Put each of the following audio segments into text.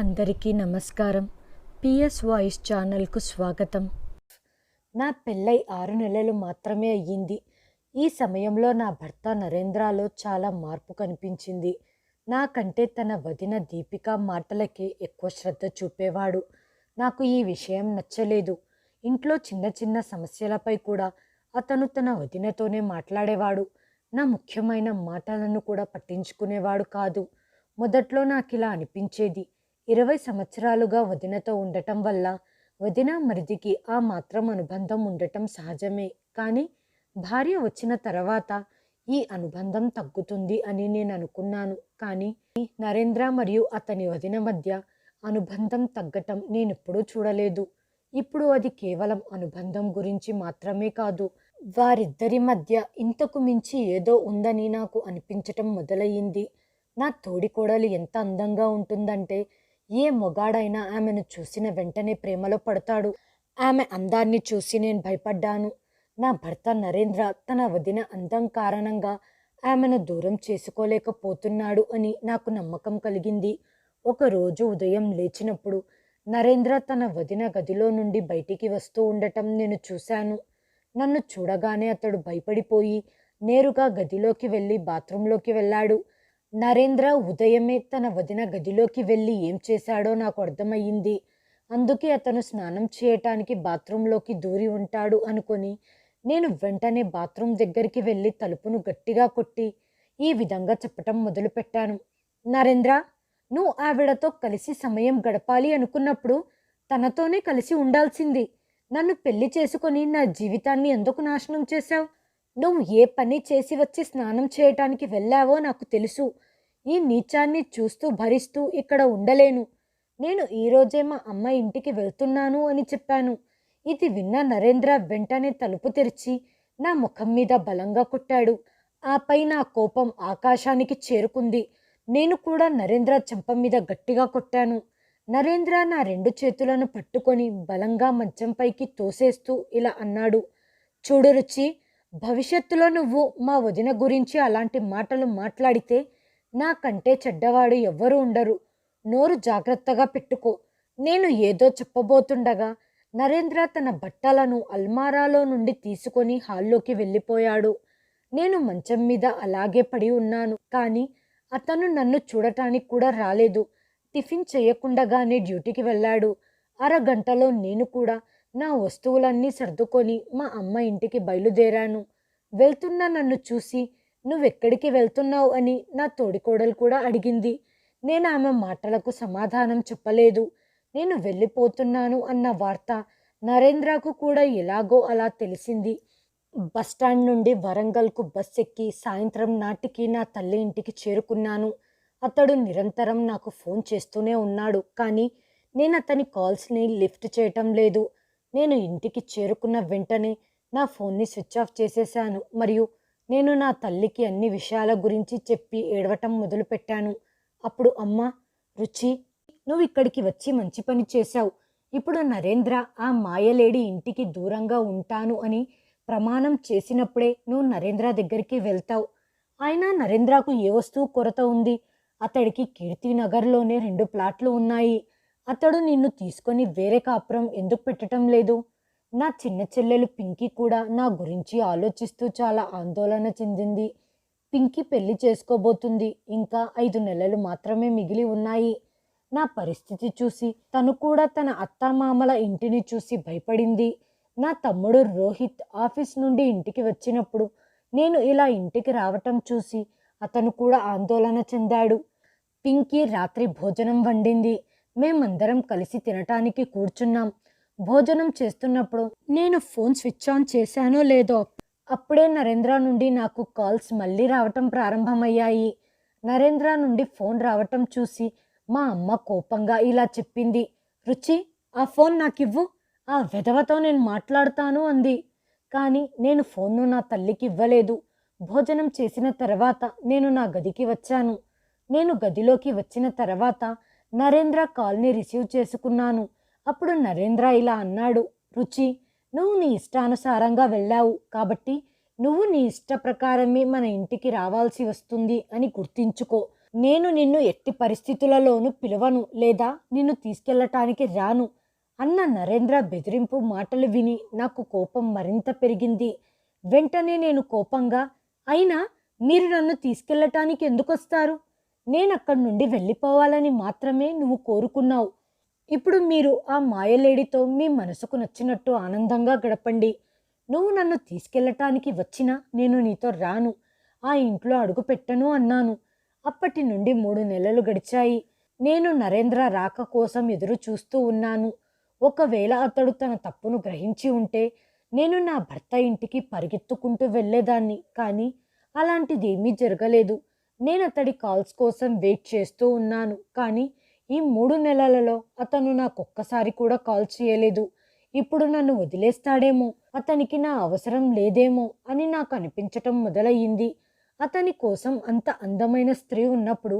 అందరికీ నమస్కారం. PS voice ఛానల్కు స్వాగతం. నా పెళ్ళై ఆరు నెలలు మాత్రమే అయ్యింది. ఈ సమయంలో నా భర్త నరేంద్రలో చాలా మార్పు కనిపించింది. నాకంటే తన వదిన దీపిక మాటలకే ఎక్కువ శ్రద్ధ చూపేవాడు. నాకు ఈ విషయం నచ్చలేదు. ఇంట్లో చిన్న చిన్న సమస్యలపై కూడా అతను తన వదినతోనే మాట్లాడేవాడు. నా ముఖ్యమైన మాటలను కూడా పట్టించుకునేవాడు కాదు. మొదట్లో నాకు ఇలా అనిపించేది. ఇరవై సంవత్సరాలుగా వదినతో ఉండటం వల్ల వదిన మరిదికి ఆ మాత్రం అనుబంధం ఉండటం సహజమే. కానీ భార్య వచ్చిన తర్వాత ఈ అనుబంధం తగ్గుతుంది అని నేను అనుకున్నాను. కానీ నరేంద్ర మరియు అతని వదిన మధ్య అనుబంధం తగ్గటం నేను ఎప్పుడూ చూడలేదు. ఇప్పుడు అది కేవలం అనుబంధం గురించి మాత్రమే కాదు వారిద్దరి మధ్య ఇంతకు మించి ఏదో ఉందని నాకు అనిపించటం మొదలయ్యింది. నా తోడికోడలు ఎంత అందంగా ఉంటుందంటే ఏ మొగాడైనా ఆమెను చూసిన వెంటనే ప్రేమలో పడతాడు. ఆమె అందాన్ని చూసి నేను భయపడ్డాను. నా భర్త నరేంద్ర తన వదిన అందం కారణంగా ఆమెను దూరం చేసుకోలేకపోతున్నాడు అని నాకు నమ్మకం కలిగింది. ఒకరోజు ఉదయం లేచినప్పుడు నరేంద్ర తన వదిన గదిలో నుండి బయటికి వస్తూ ఉండటం నేను చూశాను. నన్ను చూడగానే అతడు భయపడిపోయి నేరుగా గదిలోకి వెళ్ళి బాత్రూంలోకి వెళ్ళాడు. నరేంద్ర ఉదయమే తన వదిన గదిలోకి వెళ్ళి ఏం చేశాడో నాకు అర్థమయ్యింది. అందుకే అతను స్నానం చేయటానికి బాత్రూంలోకి దూరి ఉంటాడు అనుకొని నేను వెంటనే బాత్రూం దగ్గరికి వెళ్ళి తలుపును గట్టిగా కొట్టి ఈ విధంగా చెప్పటం మొదలుపెట్టాను. నరేంద్ర నువ్వు ఆవిడతో కలిసి సమయం గడపాలి అనుకున్నప్పుడు తనతోనే కలిసి ఉండాల్సింది. నన్ను పెళ్ళి చేసుకొని నా జీవితాన్ని ఎందుకు నాశనం చేశావు? నువ్వు ఏ పని చేసి వచ్చి స్నానం చేయటానికి వెళ్ళావో నాకు తెలుసు. ఈ నీచాన్ని చూస్తూ భరిస్తూ ఇక్కడ ఉండలేను. నేను ఈరోజే మా అమ్మ ఇంటికి వెళ్తున్నాను అని చెప్పాను. ఇది విన్న నరేంద్ర వెంటనే తలుపు తెరిచి నా ముఖం మీద బలంగా కొట్టాడు. ఆపై నా కోపం ఆకాశానికి చేరుకుంది. నేను కూడా నరేంద్ర చెంప మీద గట్టిగా కొట్టాను. నరేంద్ర నా రెండు చేతులను పట్టుకొని బలంగా మంచంపైకి తోసేస్తూ ఇలా అన్నాడు. చూడు రుచి భవిష్యత్తులో నువ్వు మా వదిన గురించి అలాంటి మాటలు మాట్లాడితే నాకంటే చెడ్డవాడు ఎవ్వరూ ఉండరు. నోరు జాగ్రత్తగా పెట్టుకో. నేను ఏదో చెప్పబోతుండగా నరేంద్ర తన బట్టలను అల్మారాలో నుండి తీసుకొని హాల్లోకి వెళ్ళిపోయాడు. నేను మంచం మీద అలాగే పడి ఉన్నాను. కానీ అతను నన్ను చూడటానికి కూడా రాలేదు. టిఫిన్ చేయకుండగానే డ్యూటీకి వెళ్ళాడు. అరగంటలో నేను కూడా నా వస్తువులన్నీ సర్దుకొని మా అమ్మ ఇంటికి బయలుదేరాను. వెళ్తున్న నన్ను చూసి నువ్వెక్కడికి వెళ్తున్నావు? అని నా తోడికోడలు కూడా అడిగింది. నేను ఆమె మాటలకు సమాధానం చెప్పలేదు. నేను వెళ్ళిపోతున్నాను అన్న వార్త నరేంద్రకు కూడా ఎలాగో అలా తెలిసింది. బస్టాండ్ నుండి వరంగల్కు బస్ ఎక్కి సాయంత్రం నాటికి నా తల్లి ఇంటికి చేరుకున్నాను. అతడు నిరంతరం నాకు ఫోన్ చేస్తూనే ఉన్నాడు. కానీ నేను అతని కాల్స్ని లిఫ్ట్ చేయటం లేదు. నేను ఇంటికి చేరుకున్న వెంటనే నా ఫోన్ని స్విచ్ ఆఫ్ చేసేశాను. మరియు నేను నా తల్లికి అన్ని విషయాల గురించి చెప్పి ఏడవటం మొదలుపెట్టాను. అప్పుడు అమ్మ రుచి నువ్వు ఇక్కడికి వచ్చి మంచి పని చేశావు. ఇప్పుడు నరేంద్ర ఆ మాయలేడి ఇంటికి దూరంగా ఉంటాను అని ప్రమాణం చేసినప్పుడే నువ్వు నరేంద్ర దగ్గరికి వెళ్తావు. ఆయన నరేంద్రకు ఏ వస్తువు కొరత ఉంది? అతడికి కీర్తినగర్లోనే రెండు ప్లాట్లు ఉన్నాయి. అతడు నిన్ను తీసుకొని వేరే కాపురం ఎందుకు పెట్టడం లేదు? నా చిన్న చెల్లెలు పింకీ కూడా నా గురించి ఆలోచిస్తూ చాలా ఆందోళన చెందింది. పింకీ పెళ్ళి చేసుకోబోతుంది. ఇంకా ఐదు నెలలు మాత్రమే మిగిలి ఉన్నాయి. నా పరిస్థితి చూసి తను కూడా తన అత్తామామల ఇంటిని చూసి భయపడింది. నా తమ్ముడు రోహిత్ ఆఫీస్ నుండి ఇంటికి వచ్చినప్పుడు నేను ఇలా ఇంటికి రావటం చూసి అతను కూడా ఆందోళన చెందాడు. పింకీ రాత్రి భోజనం వండింది. మేమందరం కలిసి తినటానికి కూర్చున్నాం. భోజనం చేస్తున్నప్పుడు నేను ఫోన్ స్విచ్ ఆన్ చేశానో లేదో అప్పుడే నరేంద్ర నుండి నాకు కాల్స్ మళ్ళీ రావటం ప్రారంభమయ్యాయి. నరేంద్ర నుండి ఫోన్ రావటం చూసి మా అమ్మ కోపంగా ఇలా చెప్పింది. రుచి ఆ ఫోన్ నాకివ్వు ఆ విధవతో నేను మాట్లాడతాను అంది. కానీ నేను ఫోన్ను నా తల్లికి ఇవ్వలేదు. భోజనం చేసిన తర్వాత నేను నా గదికి వచ్చాను. నేను గదిలోకి వచ్చిన తర్వాత నరేంద్ర కాల్ని రిసీవ్ చేసుకున్నాను. అప్పుడు నరేంద్ర ఇలా అన్నాడు రుచి నువ్వు నీ ఇష్టానుసారంగా వెళ్ళావు కాబట్టి నువ్వు నీ ఇష్ట ప్రకారమే మన ఇంటికి రావాల్సి వస్తుంది అని గుర్తించుకో. నేను నిన్ను ఎట్టి పరిస్థితులలోనూ పిలవను లేదా నిన్ను తీసుకెళ్ళటానికి రాను అన్న నరేంద్ర బెదిరింపు మాటలు విని నాకు కోపం మరింత పెరిగింది. వెంటనే నేను కోపంగా అయినా మీరు నన్ను తీసుకెళ్ళటానికి ఎందుకొస్తారు? నేను అక్కడి నుండి వెళ్ళిపోవాలని మాత్రమే నువ్వు కోరుకున్నావు. ఇప్పుడు మీరు ఆ మాయలేడితో మీ మనసుకు నచ్చినట్టు ఆనందంగా గడపండి. నువ్వు నన్ను తీసుకెళ్ళటానికి వచ్చినా నేను నీతో రాను. ఆ ఇంట్లో అడుగు పెట్టను అన్నాను. అప్పటి నుండి మూడు నెలలు గడిచాయి. నేను నరేంద్ర రాక కోసం ఎదురు చూస్తూ ఉన్నాను. ఒకవేళ అతడు తన తప్పును గ్రహించి ఉంటే నేను నా భర్త ఇంటికి పరిగెత్తుకుంటూ వెళ్ళేదాన్ని. కానీ అలాంటిదేమీ జరగలేదు. నేను అతడి కాల్స్ కోసం వెయిట్ చేస్తూ ఉన్నాను. కానీ ఈ మూడు నెలలలో అతను నాకొక్కసారి కూడా కాల్ చేయలేదు. ఇప్పుడు నన్ను వదిలేస్తాడేమో అతనికి నా అవసరం లేదేమో అని నాకు అనిపించటం మొదలయ్యింది. అతని కోసం అంత అందమైన స్త్రీ ఉన్నప్పుడు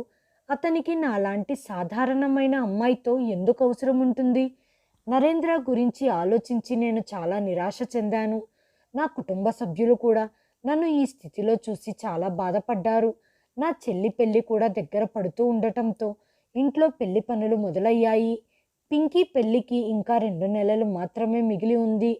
అతనికి నాలాంటి సాధారణమైన అమ్మాయితో ఎందుకు అవసరం ఉంటుంది? నరేంద్ర గురించి ఆలోచించి నేను చాలా నిరాశ చెందాను. నా కుటుంబ సభ్యులు కూడా నన్ను ఈ స్థితిలో చూసి చాలా బాధపడ్డారు. నా చెల్లి పెళ్ళి కూడా దగ్గర పడుతూ ఉండటంతో ఇంట్లో పెళ్ళి పనులు మొదలయ్యాయి. పింకీ పెళ్ళికి ఇంకా రెండు నెలలు మాత్రమే మిగిలి ఉంది.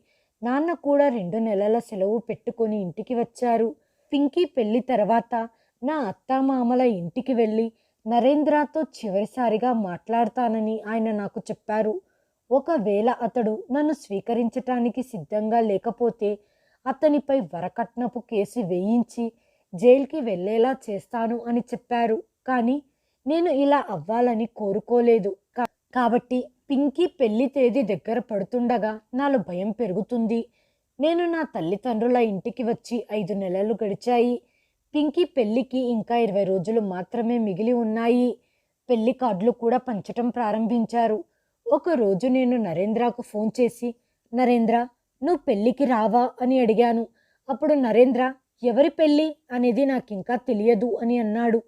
నాన్న కూడా రెండు నెలల సెలవు పెట్టుకొని ఇంటికి వచ్చారు. పింకీ పెళ్ళి తర్వాత నా అత్తామామల ఇంటికి వెళ్ళి నరేంద్రతో చివరిసారిగా మాట్లాడతానని ఆయన నాకు చెప్పారు. ఒకవేళ అతడు నన్ను స్వీకరించటానికి సిద్ధంగా లేకపోతే అతనిపై వరకట్నపు కేసు వేయించి జైలుకి వెళ్ళేలా చేస్తాను అని చెప్పారు. కానీ నేను ఇలా అవ్వాలని కోరుకోలేదు. కాబట్టి పింకీ పెళ్ళి తేదీ దగ్గర పడుతుండగా నాలో భయం పెరుగుతుంది. నేను నా తల్లిదండ్రుల ఇంటికి వచ్చి ఐదు నెలలు గడిచాయి. పింకీ పెళ్ళికి ఇంకా ఇరవై రోజులు మాత్రమే మిగిలి ఉన్నాయి. పెళ్ళి కార్డులు కూడా పంచటం ప్రారంభించారు. ఒకరోజు నేను నరేంద్రకు ఫోన్ చేసి నరేంద్ర నువ్వు పెళ్ళికి రావా? అని అడిగాను. అప్పుడు నరేంద్ర ఎవరి పెళ్ళి అనేది నాకు ఇంకా తెలియదు అని అన్నాడు.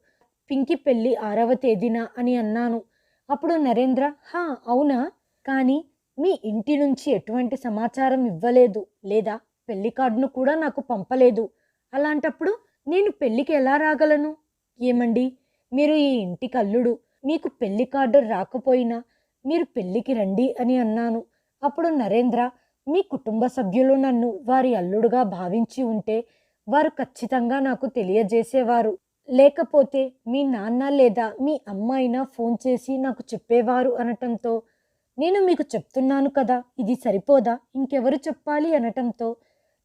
పింకి పెళ్ళి ఆరవ తేదీన అని అన్నాను. అప్పుడు నరేంద్ర హా అవునా? కానీ మీ ఇంటి నుంచి ఎటువంటి సమాచారం ఇవ్వలేదు. లేదా పెళ్ళి కార్డును కూడా నాకు పంపలేదు. అలాంటప్పుడు నేను పెళ్ళికి ఎలా రాగలను? ఏమండి? మీరు ఈ ఇంటికి అల్లుడు మీకు పెళ్ళి కార్డు రాకపోయినా మీరు పెళ్ళికి రండి అని అన్నాను. అప్పుడు నరేంద్ర మీ కుటుంబ సభ్యులు నన్ను వారి అల్లుడుగా భావించి ఉంటే వారు ఖచ్చితంగా నాకు తెలియజేసేవారు. లేకపోతే మీ నాన్న లేదా మీ అమ్మ అయినా ఫోన్ చేసి నాకు చెప్పేవారు అనటంతో నేను మీకు చెప్తున్నాను కదా ఇది సరిపోదా ఇంకెవరు చెప్పాలి అనటంతో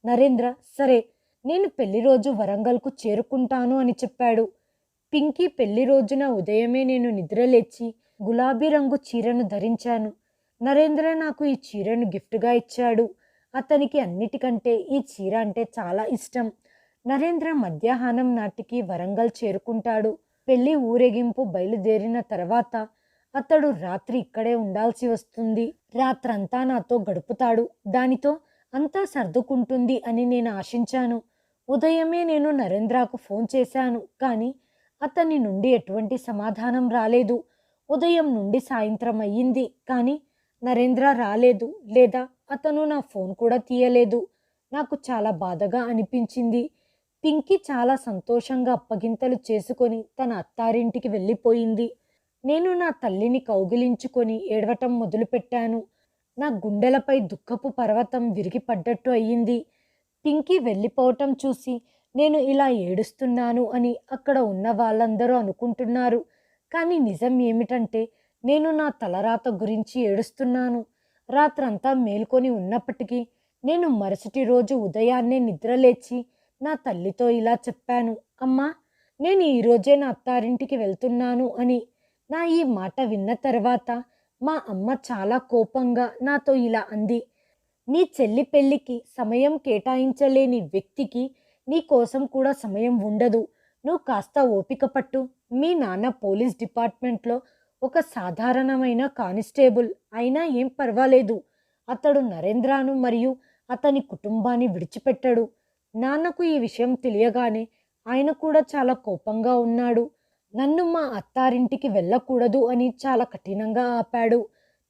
నరేంద్ర సరే నేను పెళ్ళి రోజు వరంగల్కు చేరుకుంటాను అని చెప్పాడు. పింకీ పెళ్ళి రోజున ఉదయమే నేను నిద్రలేచి గులాబీ రంగు చీరను ధరించాను. నరేంద్ర నాకు ఈ చీరను గిఫ్ట్గా ఇచ్చాడు. అతనికి అన్నిటికంటే ఈ చీర అంటే చాలా ఇష్టం. నరేంద్ర మధ్యాహ్నం నాటికి వరంగల్ చేరుకుంటాడు. పెళ్ళి ఊరేగింపు బయలుదేరిన తర్వాత అతడు రాత్రి ఇక్కడే ఉండాల్సి వస్తుంది. రాత్రంతా నాతో గడుపుతాడు. దానితో అంతా సర్దుకుంటుంది అని నేను ఆశించాను. ఉదయమే నేను నరేంద్రకు ఫోన్ చేశాను కానీ అతని నుండి ఎటువంటి సమాధానం రాలేదు. ఉదయం నుండి సాయంత్రం అయ్యింది కానీ నరేంద్ర రాలేదు లేదా అతను నా ఫోన్ కూడా తీయలేదు. నాకు చాలా బాధగా అనిపించింది. పింకీ చాలా సంతోషంగా అప్పగింతలు చేసుకొని తన అత్తారింటికి వెళ్ళిపోయింది. నేను నా తల్లిని కౌగిలించుకొని ఏడవటం మొదలుపెట్టాను. నా గుండెలపై దుఃఖపు పర్వతం విరిగిపడ్డట్టు అయ్యింది. పింకీ వెళ్ళిపోవటం చూసి నేను ఇలా ఏడుస్తున్నాను అని అక్కడ ఉన్న వాళ్ళందరూ అనుకుంటున్నారు. కానీ నిజం ఏమిటంటే నేను నా తలరాత గురించి ఏడుస్తున్నాను. రాత్రంతా మేల్కొని ఉన్నప్పటికీ నేను మరుసటి రోజు ఉదయాన్నే నిద్రలేచి నా తల్లితో ఇలా చెప్పాను. అమ్మా నేను ఈరోజే నా అత్తారింటికి వెళ్తున్నాను అని నా ఈ మాట విన్న తర్వాత మా అమ్మ చాలా కోపంగా నాతో ఇలా అంది. నీ చెల్లి పెళ్ళికి సమయం కేటాయించలేని వ్యక్తికి నీ కోసం కూడా సమయం ఉండదు. నువ్వు కాస్త ఓపిక పట్టు. మీ నాన్న పోలీస్ డిపార్ట్మెంట్లో ఒక సాధారణమైన కానిస్టేబుల్. అయినా ఏం పర్వాలేదు. అతడు నరేంద్రను మరియు అతని కుటుంబాన్ని విడిచిపెట్టడు. నాన్నకు ఈ విషయం తెలియగానే ఆయన కూడా చాలా కోపంగా ఉన్నాడు. నన్ను మా అత్తారింటికి వెళ్ళకూడదు అని చాలా కఠినంగా ఆపాడు.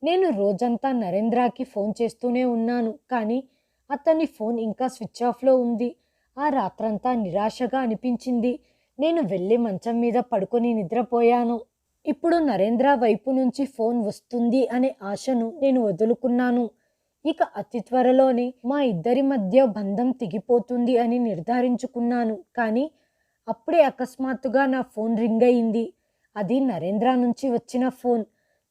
నేను రోజంతా నరేంద్రకి ఫోన్ చేస్తూనే ఉన్నాను కానీ అతని ఫోన్ ఇంకా స్విచ్ ఆఫ్లో ఉంది. ఆ రాత్రంతా నిరాశగా అనిపించింది. నేను వెళ్ళి మంచం మీద పడుకొని నిద్రపోయాను. ఇప్పుడు నరేంద్ర వైపు నుంచి ఫోన్ వస్తుంది అనే ఆశను నేను వదులుకున్నాను. ఇక అతి త్వరలోనే మా ఇద్దరి మధ్య బంధం తెగిపోతుంది అని నిర్ధారించుకున్నాను. కానీ అప్పుడే అకస్మాత్తుగా నా ఫోన్ రింగ్ అయింది. అది నరేంద్ర నుంచి వచ్చిన ఫోన్.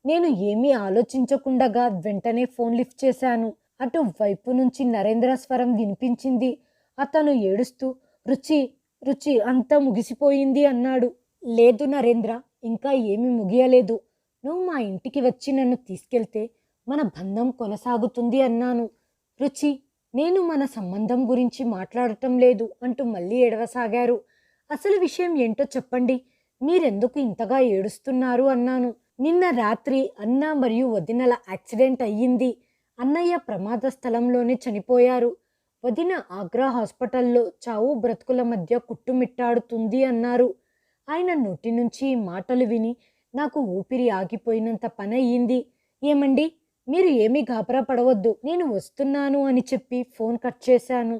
నేను ఏమీ ఆలోచించకుండగా వెంటనే ఫోన్ లిఫ్ట్ చేశాను. అటు వైపు నుంచి నరేంద్ర స్వరం వినిపించింది. అతను ఏడుస్తూ రుచి రుచి అంతా ముగిసిపోయింది అన్నాడు. లేదు నరేంద్ర ఇంకా ఏమీ ముగియలేదు. నువ్వు మా ఇంటికి వచ్చి నన్ను తీసుకెళ్తే మన బంధం కొనసాగుతుంది అన్నాను. రుచి నేను మన సంబంధం గురించి మాట్లాడటం లేదు అంటూ మళ్ళీ ఏడవసాగారు. అసలు విషయం ఏంటో చెప్పండి. మీరెందుకు ఇంతగా ఏడుస్తున్నారు అన్నాను. నిన్న రాత్రి అన్న మరియు వదినల యాక్సిడెంట్ అయ్యింది. అన్నయ్య ప్రమాద స్థలంలోనే చనిపోయారు. వదిన ఆగ్రా హాస్పిటల్లో చావు బ్రతుకుల మధ్య కుట్టుమిట్టాడుతుంది అన్నారు. ఆయన నోటి నుంచి మాటలు విని నాకు ఊపిరి ఆగిపోయినంత పని అయ్యింది ఏమండి? మీరు ఏమీ గాబరా పడవద్దు నేను వస్తున్నాను అని చెప్పి ఫోన్ కట్ చేశాను.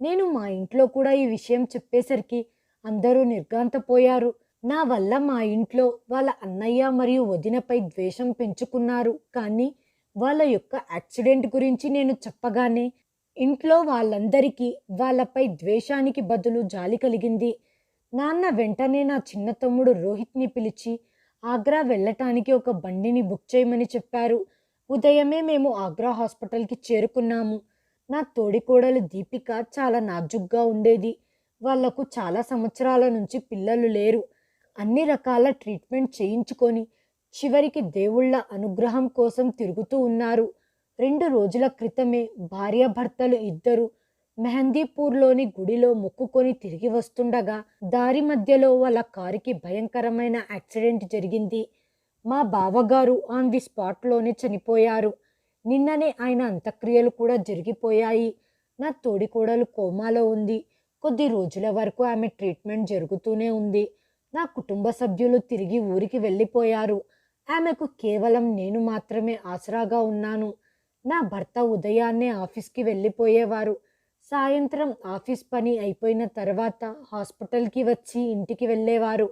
నేను మా ఇంట్లో కూడా ఈ విషయం చెప్పేసరికి అందరూ నిర్గాంతపోయారు నా వల్ల మా ఇంట్లో వాళ్ళ అన్నయ్య మరియు వదినపై ద్వేషం పెంచుకున్నారు. కానీ వాళ్ళ యొక్క యాక్సిడెంట్ గురించి నేను చెప్పగానే ఇంట్లో వాళ్ళందరికీ వాళ్ళపై ద్వేషానికి బదులు జాలి కలిగింది. నాన్న వెంటనే నా చిన్న తమ్ముడు రోహిత్ని పిలిచి ఆగ్రా వెళ్ళటానికి ఒక బండిని బుక్ చేయమని చెప్పారు. ఉదయమే మేము ఆగ్రా హాస్పిటల్కి చేరుకున్నాము. నా తోడికోడలు దీపిక చాలా నాజుగ్గా ఉండేది. వాళ్ళకు చాలా సంవత్సరాల నుంచి పిల్లలు లేరు. అన్ని రకాల ట్రీట్మెంట్ చేయించుకొని చివరికి దేవుళ్ళ అనుగ్రహం కోసం తిరుగుతూ ఉన్నారు. రెండు రోజుల క్రితమే భార్యాభర్తలు ఇద్దరు మెహందీపూర్లోని గుడిలో మొక్కుకొని తిరిగి వస్తుండగా దారి మధ్యలో వాళ్ళ కారుకి భయంకరమైన యాక్సిడెంట్ జరిగింది. మా బావగారు ఆన్ ది స్పాట్లోనే చనిపోయారు. నిన్ననే ఆయన అంత్యక్రియలు కూడా జరిగిపోయాయి. నా తోడికోడలు కోమాలో ఉంది. కొద్ది రోజుల వరకు ఆమె ట్రీట్మెంట్ జరుగుతూనే ఉంది. నా కుటుంబ సభ్యులు తిరిగి ఊరికి వెళ్ళిపోయారు. ఆమెకు కేవలం నేను మాత్రమే ఆసరాగా ఉన్నాను. నా భర్త ఉదయాన్నే ఆఫీస్కి వెళ్ళిపోయేవారు. సాయంత్రం ఆఫీస్ పని అయిపోయిన తర్వాత హాస్పిటల్కి వచ్చి ఇంటికి వెళ్ళేవారు.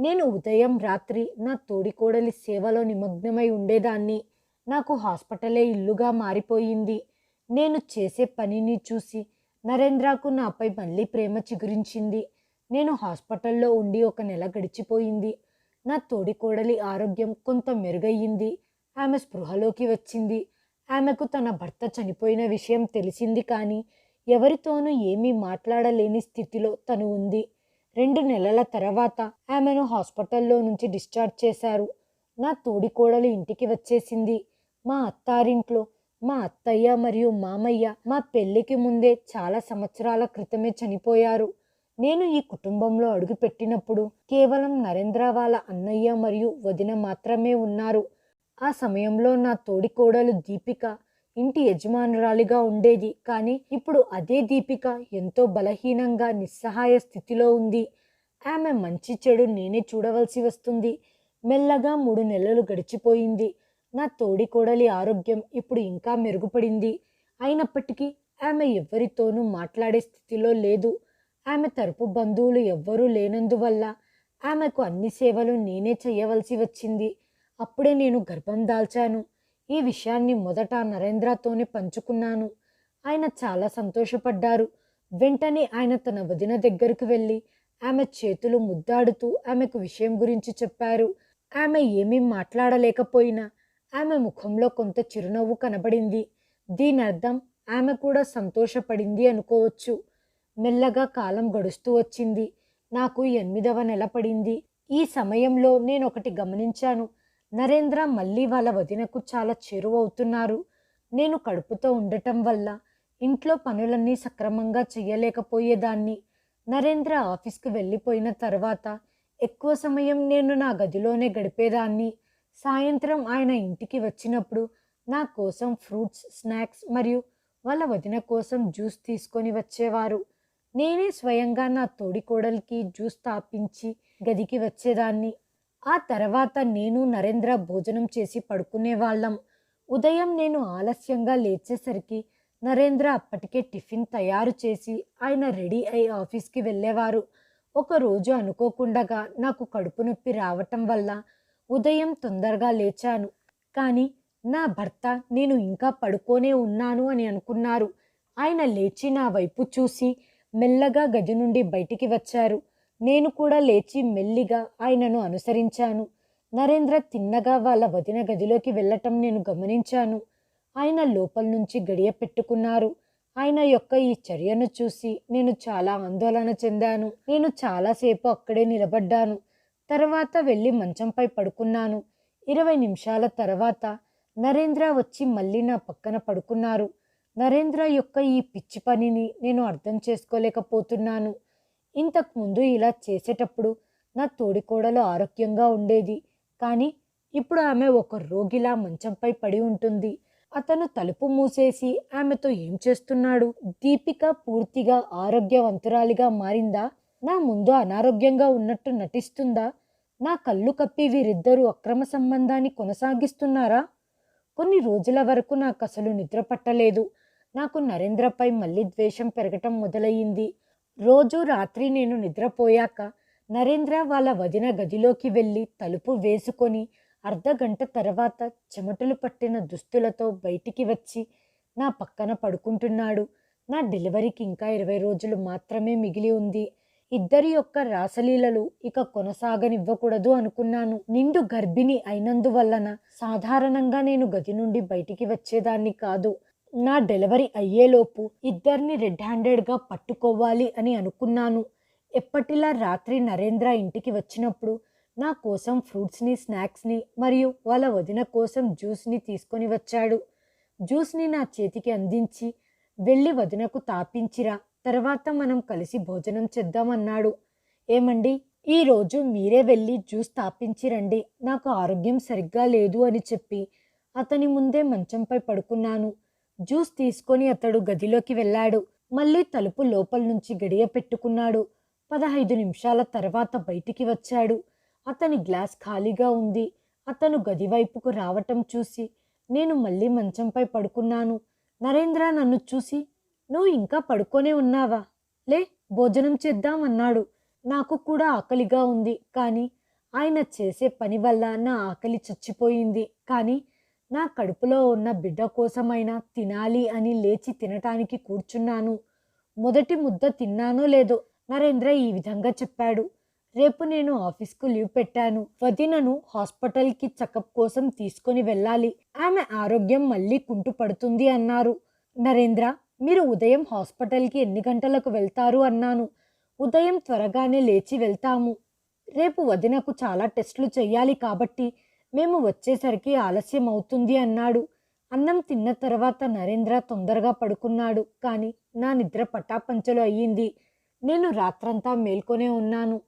నేను ఉదయం రాత్రి నా తోడికోడలి సేవలో నిమగ్నమై ఉండేదాన్ని. నాకు హాస్పిటలే ఇల్లుగా మారిపోయింది. నేను చేసే పనిని చూసి నరేంద్రకు నాపై మళ్ళీ ప్రేమ చిగురించింది. నేను హాస్పిటల్లో ఉండి ఒక నెల గడిచిపోయింది. నా తోడికోడలి ఆరోగ్యం కొంత మెరుగయ్యింది. ఆమె స్పృహలోకి వచ్చింది. ఆమెకు తన భర్త చనిపోయిన విషయం తెలిసింది కానీ ఎవరితోనూ ఏమీ మాట్లాడలేని స్థితిలో తను ఉంది. రెండు నెలల తర్వాత ఆమెను హాస్పిటల్లో నుంచి డిశ్చార్జ్ చేశారు. నా తోడికోడలు ఇంటికి వచ్చేసింది. మా అత్తారింట్లో మా అత్తయ్య మరియు మామయ్య మా పెళ్ళికి ముందే చాలా సంవత్సరాల క్రితమే చనిపోయారు. నేను ఈ కుటుంబంలో అడుగుపెట్టినప్పుడు కేవలం నరేంద్ర వాళ్ళ అన్నయ్య మరియు వదిన మాత్రమే ఉన్నారు. ఆ సమయంలో నా తోడికోడలు దీపిక ఇంటి యజమానురాలిగా ఉండేది. కానీ ఇప్పుడు అదే దీపిక ఎంతో బలహీనంగా నిస్సహాయ స్థితిలో ఉంది. ఆమె మంచి చెడు నేనే చూడవలసి వస్తుంది. మెల్లగా మూడు నెలలు గడిచిపోయింది. నా తోడి కోడలి ఆరోగ్యం ఇప్పుడు ఇంకా మెరుగుపడింది. అయినప్పటికీ ఆమె ఎవరితోనూ మాట్లాడే స్థితిలో లేదు. ఆమె తరపు బంధువులు ఎవ్వరూ లేనందువల్ల ఆమెకు అన్ని సేవలు నేనే చేయవలసి వచ్చింది. అప్పుడే నేను గర్భం దాల్చాను. ఈ విషయాన్ని మొదట నరేంద్రతోనే పంచుకున్నాను. ఆయన చాలా సంతోషపడ్డారు. వెంటనే ఆయన తన వదిన దగ్గరకు వెళ్ళి ఆమె చేతులు ముద్దాడుతూ ఆమెకు విషయం గురించి చెప్పారు. ఆమె ఏమీ మాట్లాడలేకపోయినా ఆమె ముఖంలో కొంత చిరునవ్వు కనబడింది. దీని అర్థం ఆమె కూడా సంతోషపడింది అనుకోవచ్చు. మెల్లగా కాలం గడుస్తూ వచ్చింది. నాకు ఎనిమిదవ నెల పడింది. ఈ సమయంలో నేను ఒకటి గమనించాను. నరేంద్ర మళ్ళీ వాళ్ళ వదినకు చాలా చేరువవుతున్నారు. నేను కడుపుతో ఉండటం వల్ల ఇంట్లో పనులన్నీ సక్రమంగా చేయలేకపోయేదాన్ని నరేంద్ర ఆఫీస్కి వెళ్ళిపోయిన తర్వాత ఎక్కువ సమయం నేను నా గదిలోనే గడిపేదాన్ని. సాయంత్రం ఆయన ఇంటికి వచ్చినప్పుడు నా కోసం ఫ్రూట్స్ స్నాక్స్ మరియు వాళ్ళ వదిన కోసం జ్యూస్ తీసుకొని వచ్చేవారు. నేనే స్వయంగా నా తోడికోడలికి జ్యూస్ తాపించి గదికి వచ్చేదాన్ని. ఆ తర్వాత నేను నరేంద్ర భోజనం చేసి పడుకునేవాళ్ళం. ఉదయం నేను ఆలస్యంగా లేచేసరికి నరేంద్ర అప్పటికే టిఫిన్ తయారు చేసి ఆయన రెడీ అయి ఆఫీస్కి వెళ్ళేవారు. ఒకరోజు అనుకోకుండగా నాకు కడుపు నొప్పి రావటం వల్ల ఉదయం తొందరగా లేచాను. కానీ నా భర్త నేను ఇంకా పడుకోనే ఉన్నాను అని అనుకున్నారు. ఆయన లేచి నా వైపు చూసి మెల్లగా గది నుండి బయటికి వచ్చారు. నేను కూడా లేచి మెల్లిగా ఆయనను అనుసరించాను. నరేంద్ర తిన్నగా వాళ్ళ వదిన గదిలోకి వెళ్ళటం నేను గమనించాను. ఆయన లోపల నుంచి గడియ పెట్టుకున్నారు. ఆయన యొక్క ఈ చర్యను చూసి నేను చాలా ఆందోళన చెందాను. నేను చాలాసేపు అక్కడే నిలబడ్డాను. తర్వాత వెళ్ళి మంచంపై పడుకున్నాను. ఇరవై నిమిషాల తర్వాత నరేంద్ర వచ్చి మళ్ళీ నా పక్కన పడుకున్నారు. నరేంద్ర యొక్క ఈ పిచ్చి పనిని నేను అర్థం చేసుకోలేకపోతున్నాను. ఇంతకుముందు ఇలా చేసేటప్పుడు నా తోడికోడలు ఆరోగ్యంగా ఉండేది. కానీ ఇప్పుడు ఆమె ఒక రోగిలా మంచంపై పడి ఉంటుంది. అతను తలుపు మూసేసి ఆమెతో ఏం చేస్తున్నాడు? దీపిక పూర్తిగా ఆరోగ్యవంతురాలిగా మారిందా? నా ముందు అనారోగ్యంగా ఉన్నట్టు నటిస్తుందా? నా కళ్ళు కప్పి వీరిద్దరూ అక్రమ సంబంధాన్ని కొనసాగిస్తున్నారా? కొన్ని రోజుల వరకు నాకు అసలు నిద్ర పట్టలేదు. నాకు నరేంద్రపై మళ్ళీ ద్వేషం పెరగటం మొదలయ్యింది. రోజు రాత్రి నేను నిద్రపోయాక నరేంద్ర వాళ్ళ వదిన గదిలోకి వెళ్ళి తలుపు వేసుకొని అర్ధగంట తర్వాత చెమటలు పట్టిన దుస్తులతో బయటికి వచ్చి నా పక్కన పడుకుంటున్నాడు. నా డెలివరీకి ఇంకా ఇరవై రోజులు మాత్రమే మిగిలి ఉంది. ఇద్దరి యొక్క రాసలీలలు ఇక కొనసాగనివ్వకూడదు అనుకున్నాను. నిండు గర్భిణి అయినందువలన సాధారణంగా నేను గది నుండి బయటికి వచ్చేదాన్ని కాదు. నా డెలివరీ అయ్యేలోపు ఇద్దరిని రెడ్ హ్యాండెడ్గా పట్టుకోవాలి అని అనుకున్నాను. ఎప్పటిలా రాత్రి నరేంద్ర ఇంటికి వచ్చినప్పుడు నా కోసం ఫ్రూట్స్ని స్నాక్స్ని మరియు వాళ్ళ వదిన కోసం జ్యూస్ని తీసుకొని వచ్చాడు. జ్యూస్ని నా చేతికి అందించి వెళ్ళి వదినకు తాపించిరా తర్వాత మనం కలిసి భోజనం చేద్దామన్నాడు. ఏమండి ఈరోజు మీరే వెళ్ళి జ్యూస్ తాపించిరండి నాకు ఆరోగ్యం సరిగ్గా లేదు అని చెప్పి అతని ముందే మంచంపై పడుకున్నాను. జ్యూస్ తీసుకొని అతడు గదిలోకి వెళ్ళాడు. మళ్ళీ తలుపు లోపల నుంచి గడియ పెట్టుకున్నాడు. పదహైదు నిమిషాల తర్వాత బయటికి వచ్చాడు. అతని గ్లాస్ ఖాళీగా ఉంది. అతను గది వైపుకు రావటం చూసి నేను మళ్ళీ మంచంపై పడుకున్నాను. నరేంద్ర నన్ను చూసి నువ్వు ఇంకా పడుకొనే ఉన్నావా? లే భోజనం చేద్దాం అన్నాడు. నాకు కూడా ఆకలిగా ఉంది. కానీ ఆయన చేసే పని వల్ల నా ఆకలి చచ్చిపోయింది. కానీ నా కడుపులో ఉన్న బిడ్డ కోసమైనా తినాలి అని లేచి తినటానికి కూర్చున్నాను. మొదటి ముద్ద తిన్నానో లేదో నరేంద్ర ఈ విధంగా చెప్పాడు. రేపు నేను ఆఫీస్కు లీవ్ పెట్టాను. వదినను హాస్పిటల్కి చెకప్ కోసం తీసుకొని వెళ్ళాలి. ఆమె ఆరోగ్యం మళ్ళీ కుంటుపడుతుంది అన్నారు. నరేంద్ర మీరు ఉదయం హాస్పిటల్కి ఎన్ని గంటలకు వెళ్తారు అన్నాను. ఉదయం త్వరగానే లేచి వెళ్తాము. రేపు వదినకు చాలా టెస్టులు చేయాలి కాబట్టి మేము వచ్చేసరికి ఆలస్యం అవుతుంది అన్నాడు. అన్నం తిన్న తర్వాత నరేంద్ర తొందరగా పడుకున్నాడు. కానీ నా నిద్ర పటాపంచలు అయ్యింది. నేను రాత్రంతా మేల్కొనే ఉన్నాను.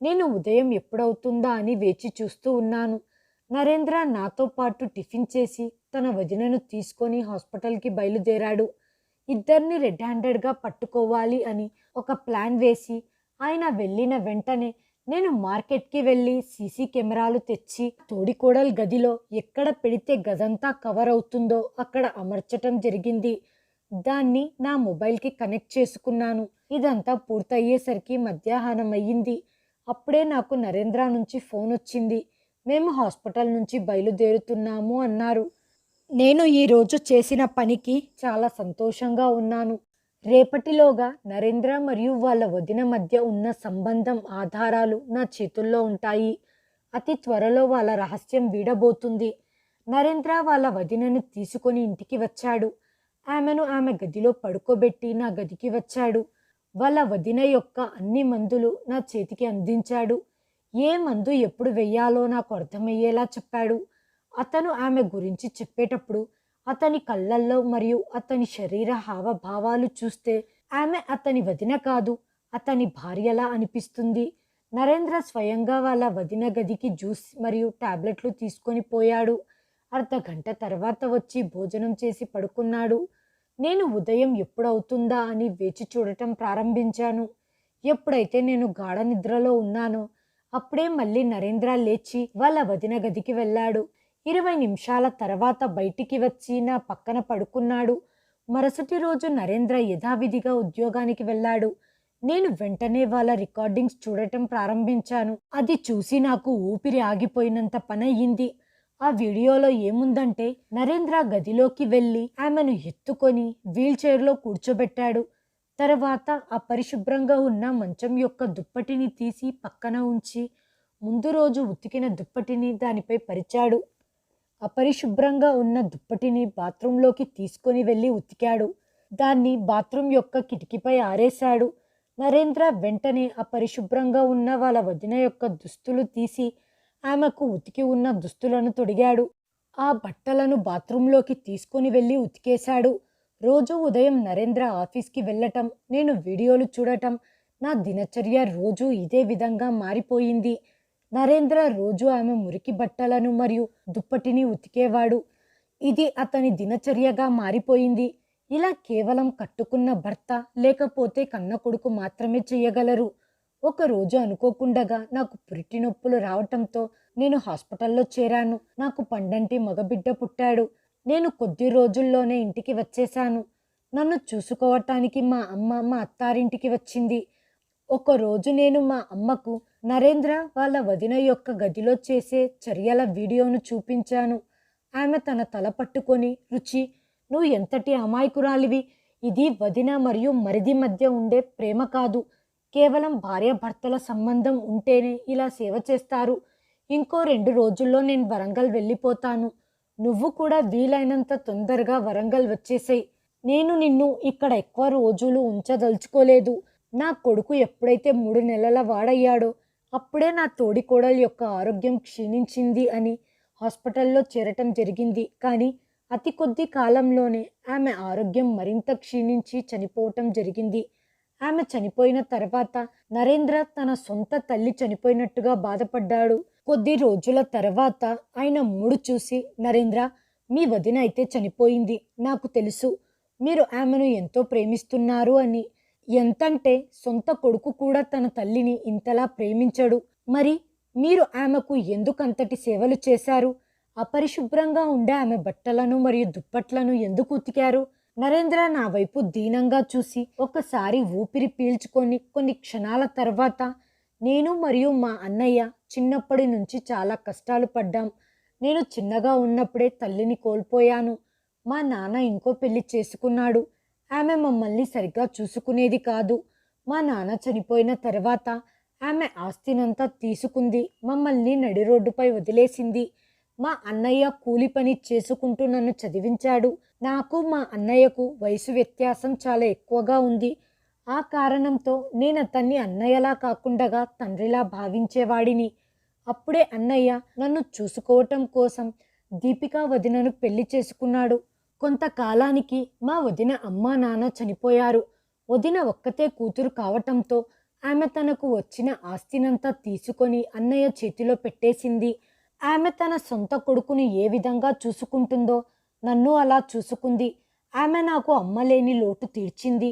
నేను ఉదయం ఎప్పుడవుతుందా అని వేచి చూస్తూ ఉన్నాను. నరేంద్ర నాతో పాటు టిఫిన్ చేసి తన వదినను తీసుకొని హాస్పిటల్కి బయలుదేరాడు. ఇద్దరిని రెడ్ హ్యాండెడ్గా పట్టుకోవాలి అని ఒక ప్లాన్ వేసి ఆయన వెళ్ళిన వెంటనే నేను మార్కెట్కి వెళ్ళి సీసీ కెమెరాలు తెచ్చి తోడికోడల్ గదిలో ఎక్కడ పెడితే గదంతా కవర్ అవుతుందో అక్కడ అమర్చటం జరిగింది. దాన్ని నా మొబైల్కి కనెక్ట్ చేసుకున్నాను. ఇదంతా పూర్తయ్యేసరికి మధ్యాహ్నం అయ్యింది. అప్పుడే నాకు నరేంద్ర నుంచి ఫోన్ వచ్చింది. మేము హాస్పిటల్ నుంచి బయలుదేరుతున్నాము అన్నారు. నేను ఈరోజు చేసిన పనికి చాలా సంతోషంగా ఉన్నాను. రేపటిలోగా నరేంద్ర మరియు వాళ్ళ వదిన మధ్య ఉన్న సంబంధం ఆధారాలు నా చేతుల్లో ఉంటాయి. అతి త్వరలో వాళ్ళ రహస్యం వీడబోతుంది. నరేంద్ర వాళ్ళ వదినను తీసుకొని ఇంటికి వచ్చాడు. ఆమెను ఆమె గదిలో పడుకోబెట్టి నా గదికి వచ్చాడు. వాళ్ళ వదిన యొక్క అన్ని మందులు నా చేతికి అందించాడు. ఏ మందు ఎప్పుడు వెయ్యాలో నాకు అర్థమయ్యేలా చెప్పాడు. అతను ఆమె గురించి చెప్పేటప్పుడు అతని కళ్ళల్లో మరియు అతని శరీర హావభావాలు చూస్తే ఆమె అతని వదిన కాదు అతని భార్యలా అనిపిస్తుంది. నరేంద్ర స్వయంగా వాళ్ళ వదిన గదికి జ్యూస్ మరియు టాబ్లెట్లు తీసుకొని పోయాడు. అర్ధ గంట తర్వాత వచ్చి భోజనం చేసి పడుకున్నాడు. నేను ఉదయం ఎప్పుడవుతుందా అని వేచి చూడటం ప్రారంభించాను. ఎప్పుడైతే నేను గాఢ నిద్రలో ఉన్నానో అప్పుడే మళ్ళీ నరేంద్ర లేచి వాళ్ళ వదిన గదికి వెళ్ళాడు. ఇరవై నిమిషాల తర్వాత బయటికి వచ్చి నా పక్కన పడుకున్నాడు. మరుసటి రోజు నరేంద్ర యథావిధిగా ఉద్యోగానికి వెళ్ళాడు. నేను వెంటనే వాళ్ళ రికార్డింగ్స్ చూడటం ప్రారంభించాను. అది చూసి నాకు ఊపిరి ఆగిపోయినంత పని ఆ వీడియోలో ఏముందంటే నరేంద్ర గదిలోకి వెళ్ళి ఆమెను ఎత్తుకొని వీల్ చైర్లో కూర్చోబెట్టాడు. తర్వాత అపరిశుభ్రంగా ఉన్న మంచం యొక్క దుప్పటిని తీసి పక్కన ఉంచి ముందు రోజు ఉతికిన దుప్పటిని దానిపై పరిచాడు. అపరిశుభ్రంగా ఉన్న దుప్పటిని బాత్రూంలోకి తీసుకొని వెళ్ళి ఉతికాడు. దాన్ని బాత్రూం యొక్క కిటికీపై ఆరేశాడు. నరేంద్ర వెంటనే అపరిశుభ్రంగా ఉన్న వాళ్ళ వదిన యొక్క దుస్తులు తీసి ఆమెకు ఉతికి ఉన్న దుస్తులను తొడిగాడు. ఆ బట్టలను బాత్రూంలోకి తీసుకొని వెళ్ళి ఉతికేశాడు. రోజు ఉదయం నరేంద్ర ఆఫీస్కి వెళ్ళటం నేను వీడియోలు చూడటం నా దినచర్య రోజు ఇదే విధంగా మారిపోయింది. నరేంద్ర రోజు ఆమె మురికి బట్టలను మరియు దుప్పటిని ఉతికేవాడు. ఇది అతని దినచర్యగా మారిపోయింది. ఇలా కేవలం కట్టుకున్న భర్త లేకపోతే కన్న కొడుకు మాత్రమే చేయగలరు. ఒకరోజు అనుకోకుండగా నాకు పురిటి నొప్పులు రావటంతో నేను హాస్పిటల్లో చేరాను. నాకు పండంటి మగబిడ్డ పుట్టాడు. నేను కొద్ది రోజుల్లోనే ఇంటికి వచ్చేశాను. నన్ను చూసుకోవటానికి మా అమ్మ మా అత్తారింటికి వచ్చింది. ఒకరోజు నేను మా అమ్మకు నరేంద్ర వాళ్ళ వదిన యొక్క గదిలో చేసే చర్యల వీడియోను చూపించాను. ఆమె తన తల పట్టుకొని రుచి నువ్వు ఎంతటి అమాయకురాలివి? ఇది వదిన మరియు మరిది మధ్య ఉండే ప్రేమ కాదు. కేవలం భార్యాభర్తల సంబంధం ఉంటేనే ఇలా సేవ చేస్తారు. ఇంకో రెండు రోజుల్లో నేను వరంగల్ వెళ్ళిపోతాను. నువ్వు కూడా వీలైనంత తొందరగా వరంగల్ వచ్చేసాయి. నేను నిన్ను ఇక్కడ ఎక్కువ రోజులు ఉంచదలుచుకోలేదు. నా కొడుకు ఎప్పుడైతే మూడు నెలల వాడయ్యాడో అప్పుడే నా తోడికోడలి యొక్క ఆరోగ్యం క్షీణించింది అని హాస్పిటల్లో చేరటం జరిగింది. కానీ అతి కొద్ది కాలంలోనే ఆమె ఆరోగ్యం మరింత క్షీణించి చనిపోవటం జరిగింది. ఆమె చనిపోయిన తర్వాత నరేంద్ర తన సొంత తల్లి చనిపోయినట్టుగా బాధపడ్డాడు. కొద్ది రోజుల తర్వాత ఆయన మూడు చూసి నరేంద్ర మీ వదిన అయితే చనిపోయింది. నాకు తెలుసు. మీరు ఆమెను ఎంతో ప్రేమిస్తున్నారు అని ఎంతంటే సొంత కొడుకు కూడా తన తల్లిని ఇంతలా ప్రేమించడు. మరి మీరు ఆమెకు ఎందుకంతటి సేవలు చేశారు? అపరిశుభ్రంగా ఉండే ఆమె బట్టలను మరియు దుప్పట్లను ఎందుకు ఉతికారు? నరేంద్ర నా వైపు దీనంగా చూసి ఒకసారి ఊపిరి పీల్చుకొని కొన్ని క్షణాల తర్వాత నేను మరియు మా అన్నయ్య చిన్నప్పటి నుంచి చాలా కష్టాలు పడ్డాం. నేను చిన్నగా ఉన్నప్పుడే తల్లిని కోల్పోయాను. మా నాన్న ఇంకో పెళ్ళి చేసుకున్నాడు. ఆమె మమ్మల్ని సరిగ్గా చూసుకునేది కాదు. మా నాన్న చనిపోయిన తర్వాత ఆమె ఆస్తినంతా తీసుకుంది. మమ్మల్ని నడి రోడ్డుపై వదిలేసింది. మా అన్నయ్య కూలి పని చేసుకుంటూ నన్ను చదివించాడు. నాకు మా అన్నయ్యకు వయసు వ్యత్యాసం చాలా ఎక్కువగా ఉంది. ఆ కారణంతో నేను అతన్ని అన్నయ్యలా కాకుండా తండ్రిలా భావించేవాడిని. అప్పుడే అన్నయ్య నన్ను చూసుకోవటం కోసం దీపికా వదినను పెళ్ళి చేసుకున్నాడు. కొంతకాలానికి మా వదిన అమ్మా నాన్న చనిపోయారు. వదిన ఒక్కతే కూతురు కావటంతో ఆమె తనకు వచ్చిన ఆస్తినంతా తీసుకొని అన్నయ్య చేతిలో పెట్టేసింది. ఆమె తన సొంత కొడుకుని ఏ విధంగా చూసుకుంటుందో నన్ను అలా చూసుకుంది. ఆమె నాకు అమ్మలేని లోటు తీర్చింది.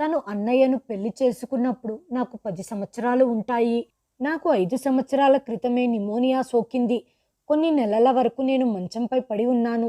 తను అన్నయ్యను పెళ్ళి చేసుకున్నప్పుడు నాకు పది సంవత్సరాలు ఉంటాయి. నాకు ఐదు సంవత్సరాల క్రితమే నిమోనియా సోకింది. కొన్ని నెలల వరకు నేను మంచంపై పడి ఉన్నాను.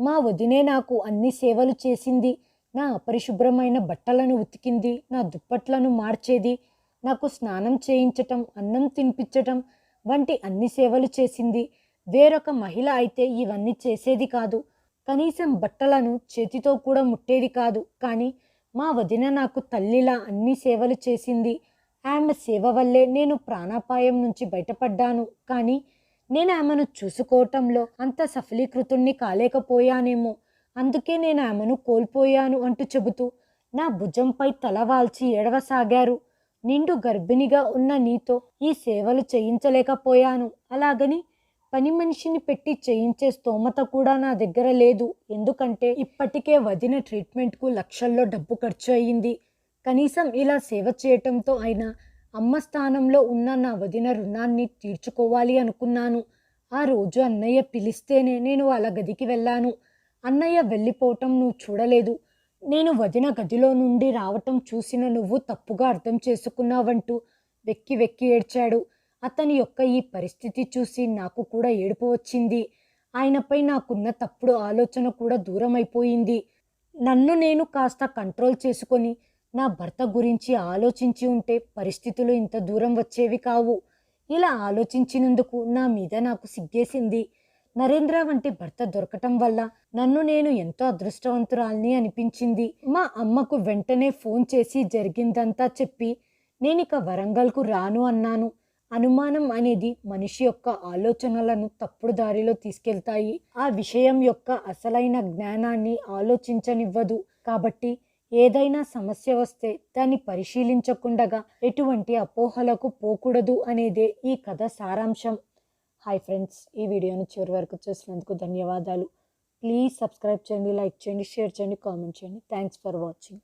మా వదినే నాకు అన్ని సేవలు చేసింది. నా అపరిశుభ్రమైన బట్టలను ఉతికింది. నా దుప్పట్లను మార్చేది. నాకు స్నానం చేయించటం అన్నం తినిపించటం వంటి అన్ని సేవలు చేసింది. వేరొక మహిళ అయితే ఇవన్నీ చేసేది కాదు. కనీసం బట్టలను చేతితో కూడా ముట్టేది కాదు. కానీ మా వదిన నాకు తల్లిలా అన్ని సేవలు చేసింది. ఆమె సేవ వల్లే నేను ప్రాణాపాయం నుంచి బయటపడ్డాను. కానీ నేను ఆమెను చూసుకోవటంలో అంత సఫలీకృతుణ్ణి కాలేకపోయానేమో. అందుకే నేను ఆమెను కోల్పోయాను అంటూ చెబుతూ నా భుజంపై తల వాల్చి ఏడవసాగారు. నిండు గర్భిణిగా ఉన్న నీతో ఈ సేవలు చేయించలేకపోయాను. అలాగని పని మనిషిని పెట్టి చేయించే స్తోమత కూడా నా దగ్గర లేదు. ఎందుకంటే ఇప్పటికే వదిన ట్రీట్మెంట్కు లక్షల్లో డబ్బు ఖర్చు అయ్యింది కనీసం ఇలా సేవ చేయటంతో అయినా అమ్మ స్థానంలో ఉన్న నా వదిన రుణాన్ని తీర్చుకోవాలి అనుకున్నాను. ఆ రోజు అన్నయ్య పిలిస్తేనే నేను వాళ్ళ గదికి వెళ్ళాను. అన్నయ్య వెళ్ళిపోవటం నువ్వు చూడలేదు. నేను వదిన గదిలో నుండి రావటం చూసిన నువ్వు తప్పుగా అర్థం చేసుకున్నావంటూ వెక్కి వెక్కి ఏడ్చాడు. అతని యొక్క ఈ పరిస్థితి చూసి నాకు కూడా ఏడుపు వచ్చింది. ఆయనపై నాకున్న తప్పుడు ఆలోచన కూడా దూరం అయిపోయింది నన్ను నేను కాస్త కంట్రోల్ చేసుకొని నా భర్త గురించి ఆలోచించి ఉంటే పరిస్థితులు ఇంత దూరం వచ్చేవి కావు. ఇలా ఆలోచించినందుకు నా మీద నాకు సిగ్గేసింది. నరేంద్ర వంటి భర్త దొరకటం వల్ల నన్ను నేను ఎంతో అదృష్టవంతురాల్ని అనిపించింది. మా అమ్మకు వెంటనే ఫోన్ చేసి జరిగిందంతా చెప్పి నేనిక వరంగల్కు రాను అన్నాను. అనుమానం అనేది మనిషి యొక్క ఆలోచనలను తప్పుడు దారిలో తీసుకెళ్తాయి. ఆ విషయం యొక్క అసలైన జ్ఞానాన్ని ఆలోచించనివ్వదు. కాబట్టి ఏదైనా సమస్య వస్తే దాన్ని పరిశీలించకుండగా ఎటువంటి అపోహలకు పోకూడదు అనేదే ఈ కథ సారాంశం. హాయ్ ఫ్రెండ్స్ ఈ వీడియోను చివరి వరకు చూసినందుకు ధన్యవాదాలు. ప్లీజ్ సబ్స్క్రైబ్ చేయండి లైక్ చేయండి షేర్ చేయండి కామెంట్ చేయండి. Thanks for watching.